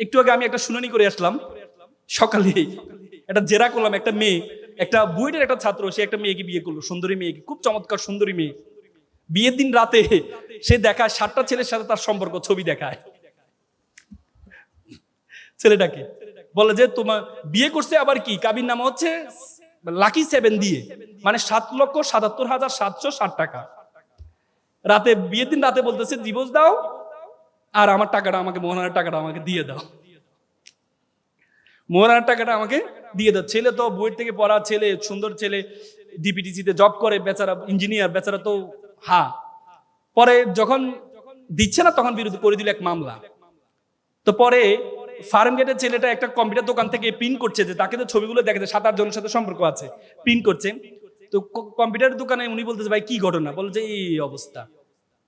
একটু আগে আমি একটা শুনানি করে আসলাম। সকালে একটা জেরা করলাম, একটা মেয়ে, একটা বুয়েটের একটা ছাত্র, সে একটা মেয়েকে বিয়ে করল, সুন্দরী মেয়েকে, খুব চমৎকার সুন্দরী মেয়ে। বিয়ের দিন রাতে সে দেখায় সাতটা ছেলের সাথে তার সম্পর্ক, ছবি দেখায়। ছেলেটাকে বলে যে, তোমার বিয়ে করছে আবার কি? কাবির নাম হচ্ছে লাকি সেভেন দিয়ে মানে সাত লক্ষ সাতাত্তর হাজার সাতশো ষাট টাকা। রাতে, বিয়ের দিন রাতে বলতেছে, ডিভোর্স দাও আর আমার টাকাটা আমাকে, মোহনার টাকাটা আমাকে দিয়ে দাও। মোহনার টাকাটা আমাকে দিয়ে দাও। ছেলে তো বুয়েট থেকে পড়া ছেলে, সুন্দর ছেলে ডিপিটিসিতে জব করে, বেচারা ইঞ্জিনিয়ার বেচারা তো হা। পরে যখন দিচ্ছে না, তখন বিরুদ্ধে করে দিল এক মামলা। তো পরে ফার্ম গেটের ছেলেটা একটা কম্পিউটার দোকান থেকে পিন করছে যে তাকে তো ছবিগুলো দেখাচ্ছে সাত আট জনের সাথে সম্পর্ক আছে পিন করছে। তো কম্পিউটার দোকানে উনি বলতেছে, ভাই, কি ঘটনা? বলছে এই অবস্থা।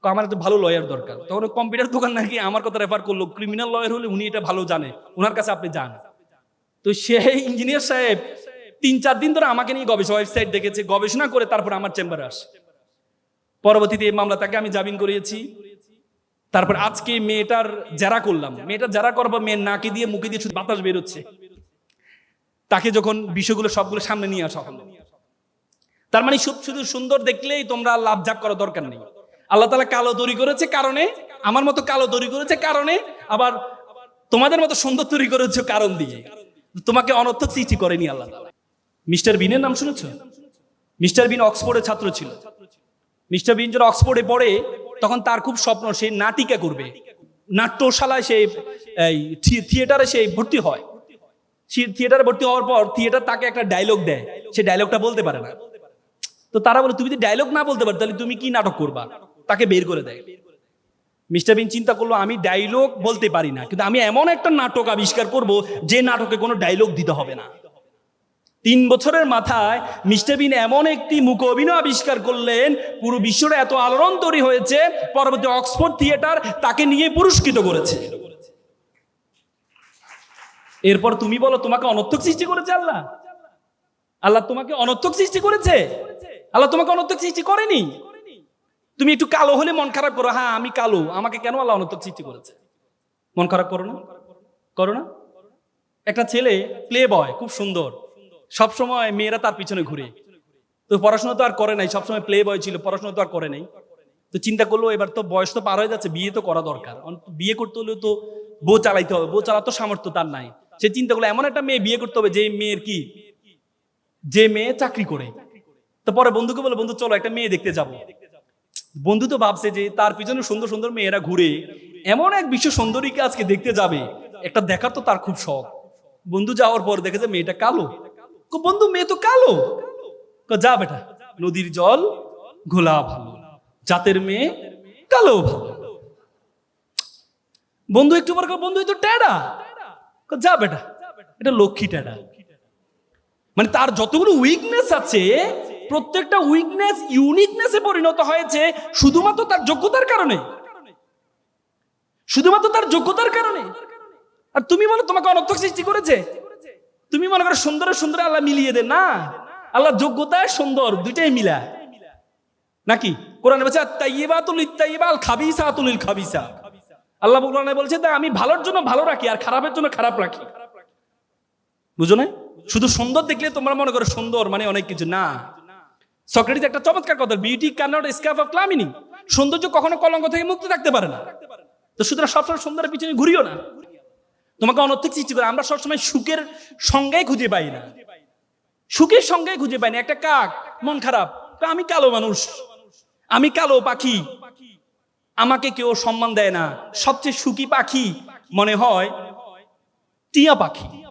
আমার একটা ভালো লয়ার দরকার। তখন কম্পিউটার দোকান নাকি আমার কথা রেফার করল। ক্রিমিনাল লয়ার হলে উনি এটা ভালো জানে। ওনার কাছে আপনি যান। তো সেই ইঞ্জিনিয়ার সাহেব তিন চার দিন ধরে আমাকে নিয়ে গবেষণা ওয়েবসাইট দেখেছে, গবেষণা করে তারপর আমার চেম্বারে আসে। পরবর্তীতে এই মামলা তাকে আমি জামিন করিয়েছি। তারপর আজকে মেয়েটার জেরা করলাম। মেয়েটার যারা করব মেয়ের নাকে দিয়ে মুখে দিয়ে শুধু বাতাস বেরোচ্ছে। তাকে যখন বিষয়গুলো সবগুলো সামনে নিয়ে আসা হলো। তার মানে শুধু শুধু সুন্দর দেখলেই তোমরা লাভ ঝাপ করার দরকার নেই। আল্লাহ তালা কালো তৈরি করেছে কারণে, আমার মতো কালো তৈরি করেছে কারণে, আবার তোমাদের মতো সুন্দর তৈরি করেছে কারণ দিয়ে। তোমাকে অনর্থক সৃষ্টি করেনি আল্লাহ। মিস্টার বিনের নাম শুনেছ? মিস্টার বিন অক্সফোর্ডের ছাত্র ছিল। মিস্টার বিন যখন অক্সফোর্ডে পড়ে, তখন তার খুব স্বপ্ন, সে নাটিকা করবে। নাট্যশালায় সে থিয়েটারে সে ভর্তি হয়। থিয়েটারে ভর্তি হওয়ার পর থিয়েটার তাকে একটা ডায়লগ দেয়। সে ডায়লগটা বলতে পারে না। তো তারা বলে, তুমি যদি ডায়লগ না বলতে পারো, তাহলে তুমি কি নাটক করবা? তাকে বের করে দেয়। মিস্টার বিন চিন্তা করল, আমি ডায়লগ বলতে পারি না, কিন্তু আমি এমন একটা নাটক আবিষ্কার করব, যে নাটকে কোনো ডায়লগ দিতে হবে না। তিন বছরের মাথায় মিস্টার বিন এমন একটি মুখ অভিনয় আবিষ্কার করলেন, পুরো বিশ্বটা এত আলোড়ন তৈরি হয়েছে, পরবর্তী অক্সফোর্ড থিয়েটার তাকে নিয়ে পুরস্কৃত করেছে। এরপর তুমি বলো, তোমাকে অনর্থক সৃষ্টি করেছে আল্লাহ? আল্লাহ তোমাকে অনর্থক সৃষ্টি করেছে? আল্লাহ তোমাকে অনর্থক সৃষ্টি করেনি? তুমি একটু কালো হলে মন খারাপ করো। হ্যাঁ আমি কালো। আমাকে কেন আল্লাহ অনর্থক সৃষ্টি করেছে? মন খারাপ করো না? করো না? একটা ছেলে প্লে বয় খুব সুন্দর। সব সময় মেয়েরা তার পিছনে ঘুরে। তো পড়াশোনা তো আর করে নাই, সবসময় প্লে বয় ছিল, পড়াশোনা তো আর করে নাই। তো চিন্তা করল, এবার তো বয়স তো পার হয়ে যাচ্ছে, বিয়ে তো করা দরকার। বিয়ে করতে হলেও তো বউ চালাইতে হবে। বউ চালাতো সামর্থ্য তার নাই। সে চিন্তা করল, এমন একটা মেয়ে বিয়ে করতে হবে, যে মেয়ের কি? যে মেয়ে চাকরি করে। তো পরে বন্ধুকে বলে বন্ধু, চলো একটা মেয়ে দেখতে যাব। বন্ধু তো ভাবছে যে তার পিছনে সুন্দর সুন্দর মেয়েরা ঘুরে এমন এক বিশ্ব সুন্দরীকে আজকে দেখতে যাবে। একটা দেখার তো তার খুব শখ। বন্ধু যাওয়ার পর দেখে যে মেয়েটা কালো। বন্ধু, মেয়ে তো কালো। যা বেটা, নদীর জল ঘোলা ভালো। জাতের মেয়ে কালো ভালো। বন্ধু একটু পর বন্ধু তো ট্যাডা। যা বেটা, এটা লক্ষ্মী ট্যাডা। মানে তার যতগুলো উইকনেস আছে প্রত্যেকটা উইকনেস ইউনিকনেসে পরিণত হয়েছে শুধুমাত্র তার যোগ্যতার কারণে। শুধুমাত্র তার যোগ্যতার কারণে। আর তুমি বলো তোমাকে অনর্থক সৃষ্টি করেছে? তুমি মনে করো সুন্দরের সুন্দর আল্লাহ মিলিয়ে দে না? আল্লাহ যোগ্যতা সুন্দর, দুইটাই মিলা। নাকি? কোরআনে বলছে তাইয়িবাতুল ইত্তাইয়িবাল খাবিসাতুল খাবিসা। আল্লাহ কোরআনে বলছে তা আমি ভালোর জন্য ভালো রাখি, আর খারাপের জন্য খারাপ রাখি। বুঝো না শুধু সুন্দর দেখলে তোমরা মনে করো সুন্দর মানে অনেক কিছু, না? সক্রেটিস একটা চমৎকার কথা beauty can not escape of calumny সৌন্দর্য কখনো কলঙ্ক থেকে মুক্ত থাকতে পারে না। তো সুতরাং সবসময় সুন্দরের পিছনে ঘুরিও না। তোমাকে অনর্থক সৃষ্টি করে, আমরা সবসময় সুখের সঙ্গেই খুঁজে পাই না। সুখের সঙ্গেই খুঁজে পাই না। একটা কাক, মন খারাপ আমি কালো মানুষ। আমি কালো পাখি। আমাকে কেউ সম্মান দেয় না। সবচেয়ে সুখী পাখি মনে হয় টিয়া পাখি।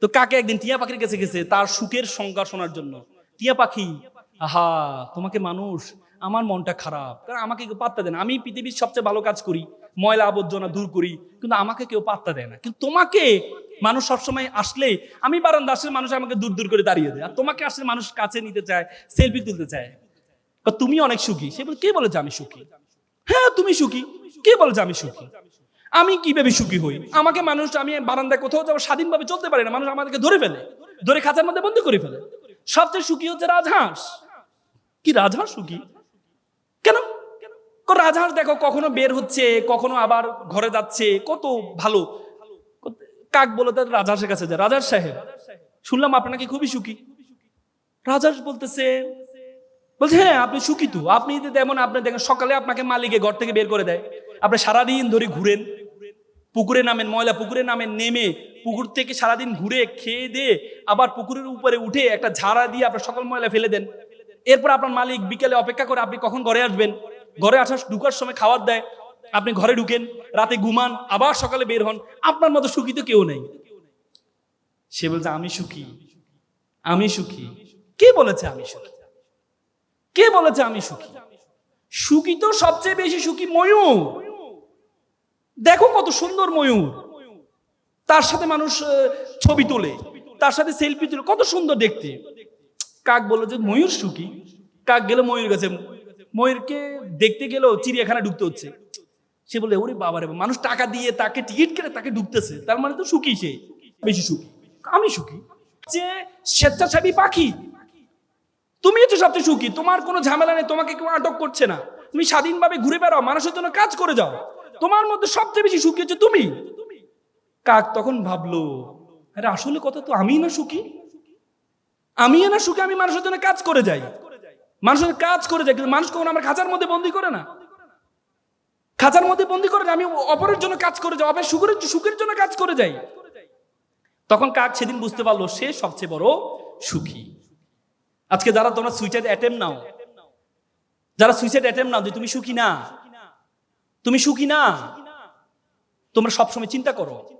তো কাকে একদিন টিয়া পাখির কাছে গেছে? তার সুখের সংজ্ঞা শোনার জন্য। টিয়া পাখি। আহা, তোমাকে মানুষ, আমার মনটা খারাপ। কারণ আমাকে কেউ পাত্তা দেয় না। আমি পৃথিবীর সবচেয়ে ভালো কাজ করি, ময়লা আবর্জনা দূর করি, কিন্তু আমাকে কেউ পাত্তা দেয় না। কিন্তু তোমাকে মানুষ সবসময় আসলে আমি বারান্দা আসলে মানুষ আমাকে দূর দূর করে দাঁড়িয়ে দেয়। আর তোমাকে আসলে মানুষ কাছে নিতে চায় সেলফি তুলতে চায়। তুমি অনেক সুখী। সে বলে, কে বলেছে আমি সুখী? হ্যাঁ তুমি সুখী। কে বলে যে আমি সুখী? আমি কীভাবে সুখী হই? আমাকে মানুষ, আমি বারান্দায় কোথাও যাব, স্বাধীনভাবে চলতে পারি না। মানুষ আমাদেরকে ধরে ফেলে। ধরে খাঁচার মধ্যে বন্দি করে ফেলে। সবচেয়ে সুখী হচ্ছে রাজহাঁস। কি রাজহাঁস সুখী? কেন? রাজহাঁস দেখো কখনো বের হচ্ছে, কখনো আবার ঘরে যাচ্ছে, কত ভালো। কাক বলে তার রাজহাঁসের কাছে যায়, রাজার সাহেব। শুনলাম আপনাকে খুবই সুখী। রাজহাঁস বলতেছে, বলছে হ্যাঁ আপনি সুখী তো। আপনি যদি তেমন আপনি দেখেন সকালে আপনাকে মালিকে ঘর থেকে বের করে দেয়। আপনি সারাদিন ধরে ঘুরেন। পুকুরে নামেন, ময়লা পুকুরে নামেন, নেমে পুকুর থেকে সারাদিন ঘুরে খেয়ে দিয়ে আবার পুকুরের উপরে উঠে একটা ঝাড়া দিয়ে আপনার সকল ময়লা ফেলে দেন। এরপর আপনার মালিক বিকেলে অপেক্ষা করে আপনি কখন ঘরে আসবেন? ঘরে আসার ঢুকার সময় খাবার দেয়, আপনি ঘরে ঢুকেন, রাতে ঘুমান, আবার সকালে বের হন, আপনার মতো সুখী তো কেউ নেই। সে বলছে, আমি সুখী আমি সুখী। কে বলেছে, আমি সুখী কে বলেছে, আমি সুখী সুখী তো সবচেয়ে বেশি সুখী ময়ূর। দেখো কত সুন্দর ময়ূর। তার সাথে মানুষ ছবি তোলে, তার সাথে সেলফি তোলে, কত সুন্দর দেখতে। কাক বলল যে, ময়ূর সুখী? কাক গেল ময়ূর কাছে। ময়ূরকে দেখতে গেলেও চিড়িয়াখানা ঢুকতে হচ্ছে। সে বলে ওরে বাবা রে মানুষ টাকা দিয়ে তাকে টিকিট কেটে তাকে ঢুকতেছে। তার মানে তো সুখী সে। বেশি সুখী। আমি সুখী। যে স্বেচ্ছাসেবী পাখি। তুমি তো সবচেয়ে সুখী। তোমার কোনো ঝামেলা নেই। তোমাকে কেউ আটক করছে না। তুমি স্বাধীনভাবে ঘুরে বেড়াও। মানুষের জন্য কাজ করে যাও। তোমার মধ্যে সবচেয়ে বেশি সুখী হচ্ছে তুমি? কাক তখন ভাবলো, আরে, আসলে কথা তো আমি না সুখী? আমি না সুখী, আমি মানুষের জন্য কাজ করে যাই। মানুষের কাজ করে যাই, কিন্তু মানুষ কখন আমার খাঁচার মধ্যে বন্দি করে না। খাঁচার মধ্যে বন্দি করে আমি অপরের জন্য কাজ করে যাই, অপরের সুখের সুখের জন্য কাজ করে যাই। তখন কাক সেদিন বুঝতে পারল, সে সবচেয়ে বড় সুখী। আজকে যারা তোমরা সুইসাইড অ্যাটেম্প নাও, যারা সুইসাইড অ্যাটেম্প নাও, যে তুমি সুখী না তুমি সুখী না? তোমরা সবসময় চিন্তা করো।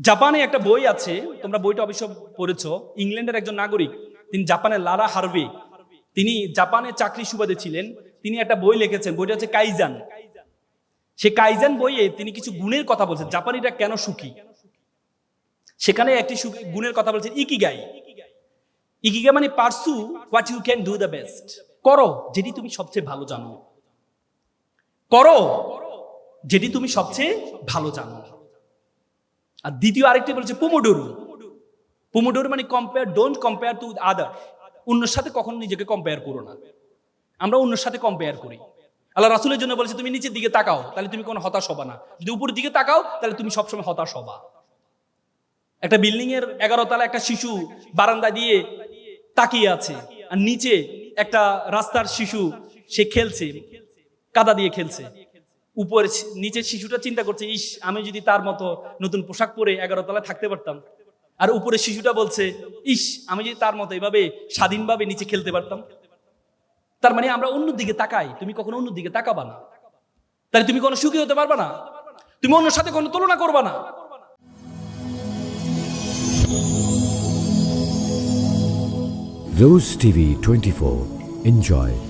জাপানে একটা বই আছে, তোমরা বইটা অবশ্য পড়েছ, ইংল্যান্ডের একজন নাগরিক, তিনি জাপানের লারা হার্ভে। তিনি জাপানে চাকরি সুবাদে ছিলেন, তিনি একটা বই লিখেছেন, বইটা হচ্ছে কাইজান। সে কাইজান বইয়ে তিনি কিছু গুণের কথা বলছেন, জাপানিরা কেন সুখী? সেখানে একটি গুণের কথা বলছেন, ইকিগাই। ইকিগা মানে pursue what you can do the best. করো, যেটি তুমি সবচেয়ে ভালো জানো। করো, যেটি তুমি সবচেয়ে ভালো জানো। আর দ্বিতীয় আরেকটি বলছে পোমোডোরু পোমোডোরু মানে compare don't compare to other অন্যের সাথে কখনো নিজেকে কম্পেয়ার করো না। আমরা অন্যের সাথে কম্পেয়ার করি। আল্লাহ রাসুলের জন্য বলেছে, তুমি নিচের দিকে তাকাও, তাহলে তুমি কোনো হতাশ হবা না। যদি উপরের দিকে তাকাও, তাহলে তুমি সবসময় হতাশ হবা। একটা বিল্ডিং এর এগারো তলা একটা শিশু বারান্দা দিয়ে তাকিয়ে আছে। আর নিচে একটা রাস্তার শিশু, সে খেলছে। কাদা দিয়ে খেলছে। উপরে নিচের শিশুটা চিন্তা করছে, ইস, আমি যদি তার মতো নতুন পোশাক পরে এগারো তলায় থাকতে পারতাম। আর উপরে শিশুটা বলছে, ইস, আমি যদি তার মতো এভাবে স্বাধীনভাবে নিচে খেলতে পারতাম। তার মানে আমরা অন্য দিকে তাকাই, তুমি কখনো অন্য দিকে তাকাবা না। তাহলে তুমি কোনো সুখী হতে পারবা না। তুমি অন্যের সাথে কোনো তুলনা করবা না। Rose TV 24. Enjoy.